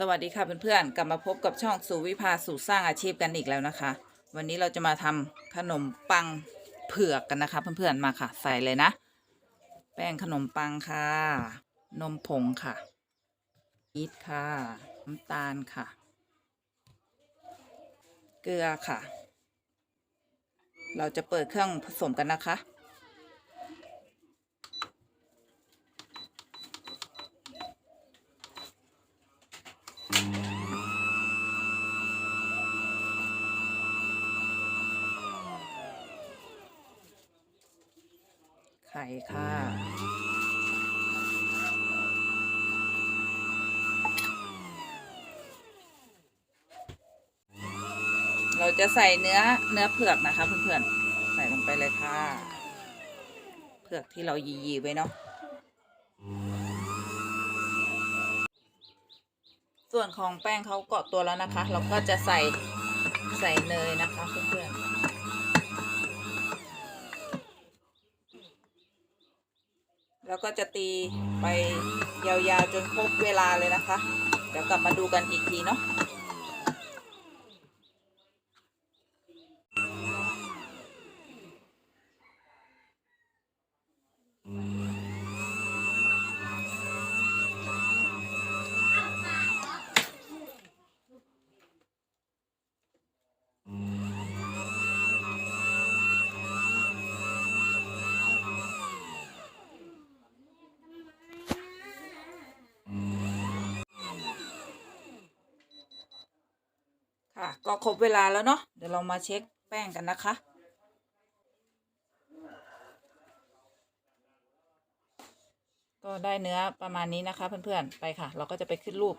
สวัสดีค่ะเพื่อนๆกลับมาพบกับช่องสู่วิภาสู่สร้างอาชีพกันอีกแล้วนะคะ วันนี้เราจะมาทำขนมปังเผือกกันนะคะเพื่อนๆมาค่ะ ใส่เลยนะ แป้งขนมปังค่ะ นมผงค่ะยีสต์ค่ะน้ำตาลค่ะ เกลือค่ะ เราจะเปิดเครื่องผสมกันนะคะ ข่ค่ะเราจะใส่เนื้อเนื้อเผือกนะคะเพื่อนๆใส่ลงไปเลยค่ะ เผือกที่เรายีๆไว้เนาะส่วนของแป้งเขาเกาะตัวแล้วนะคะ เราก็จะใส่ใส่เนยนะคะเพื่อนๆ แล้วก็จะตีไปยาวๆจนครบเวลาเลยนะคะ เดี๋ยวกลับมาดูกันอีกทีเนาะ ก็ครบเวลาแล้วเนาะเดี๋ยวเรามาเช็คแป้งกันนะคะ ก็ได้เนื้อประมาณนี้นะคะ เพื่อนๆไปค่ะ เราก็จะไปขึ้นรูป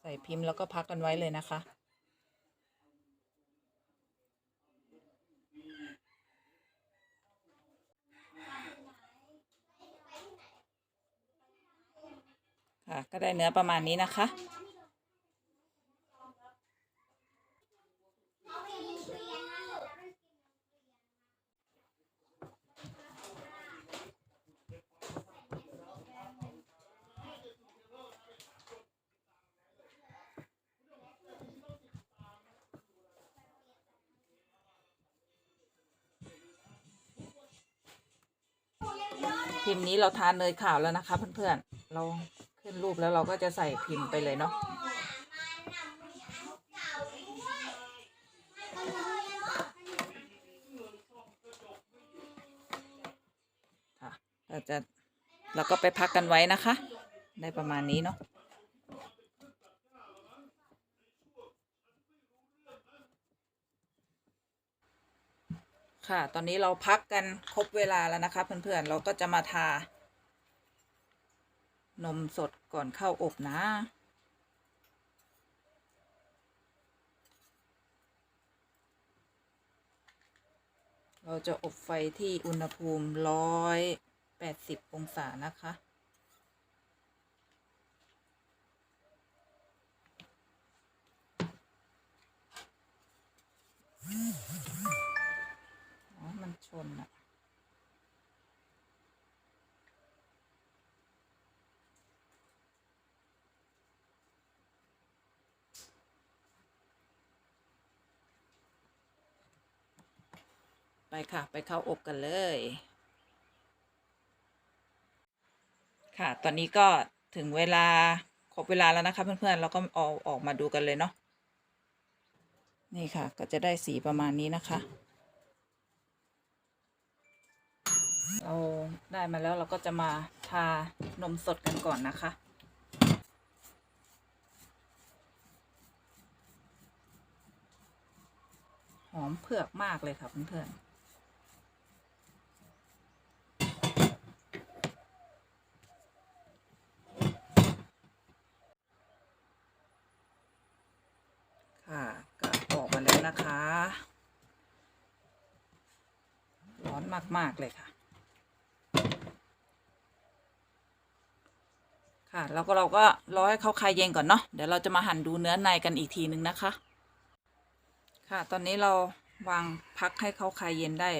ใส่พิมพ์แล้วก็พักกันไว้เลยนะคะค่ะก็ได้เนื้อประมาณนี้นะคะ พิมพ์นี้เราทานเนยขาวแล้วนะคะ เพื่อนๆ เราขึ้นรูปแล้วเราก็จะใส่พิมพ์ไปเลยเนาะค่ะเราจะเราก็ไปพักกันไว้นะคะ ได้ประมาณนี้เนาะ ค่ะ ตอนนี้เราพักกันครบเวลาแล้วนะคะเพื่อนๆ เราก็จะมาทา นมสดก่อนเข้าอบนะ เราจะอบไฟที่อุณหภูมิร้อยแปดสิบองศานะคะ นอะไปค่ะ ไปเข้าอบกันเลย ค่ะ ตอนนี้ก็ถึงเวลาครบเวลาแล้วนะคะเพื่อนๆเราก็เอาออกมาดูกันเลยเนาะนี่ค่ะ ก็จะได้สีประมาณนี้นะคะ เราได้มาแล้วเราก็จะมาทานมสดกันก่อนนะคะ หอมเผือกมากเลยค่ะเพื่อนๆค่ะก็ออกมาแล้วนะคะ ร้อนมาก ๆ เลยค่ะ ค่ะ แล้วก็เราก็รอให้เขาคายเย็นก่อนเนาะเดี๋ยวเราจะมาหั่นดูเนื้อในกันอีกทีนึงนะคะ ค่ะ ตอนนี้เราวางพักให้เขาคายเย็นได้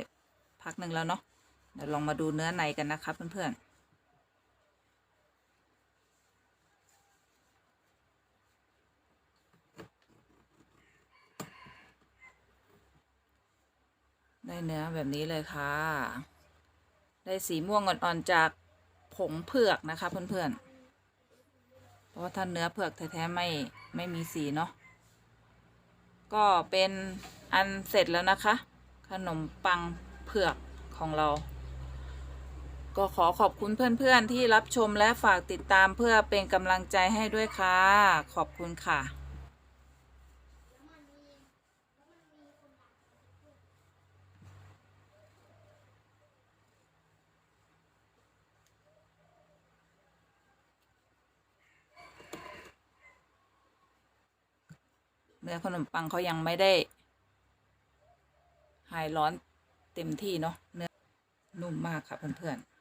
พักหนึ่งแล้วเนาะเดี๋ยวลองมาดูเนื้อในกันนะคะเพื่อนๆได้เนื้อแบบนี้เลยค่ะ ได้สีม่วงอ่อนๆจากผงเผือกนะคะเพื่อนๆ เพราะว่าถ้าเนื้อเผือกแท้ๆไม่ไม่มีสีเนาะ ก็เป็นอันเสร็จแล้วนะคะ ขนมปังเผือกของเรา ก็ขอขอบคุณเพื่อนๆที่รับชมและฝากติดตามเพื่อเป็นกำลังใจให้ด้วยค่ะ ขอบคุณค่ะ เนื้อขนมปังเขายังไม่ได้ หายร้อนเต็มที่เนาะเนื้อนุ่มมากค่ะเพื่อนๆ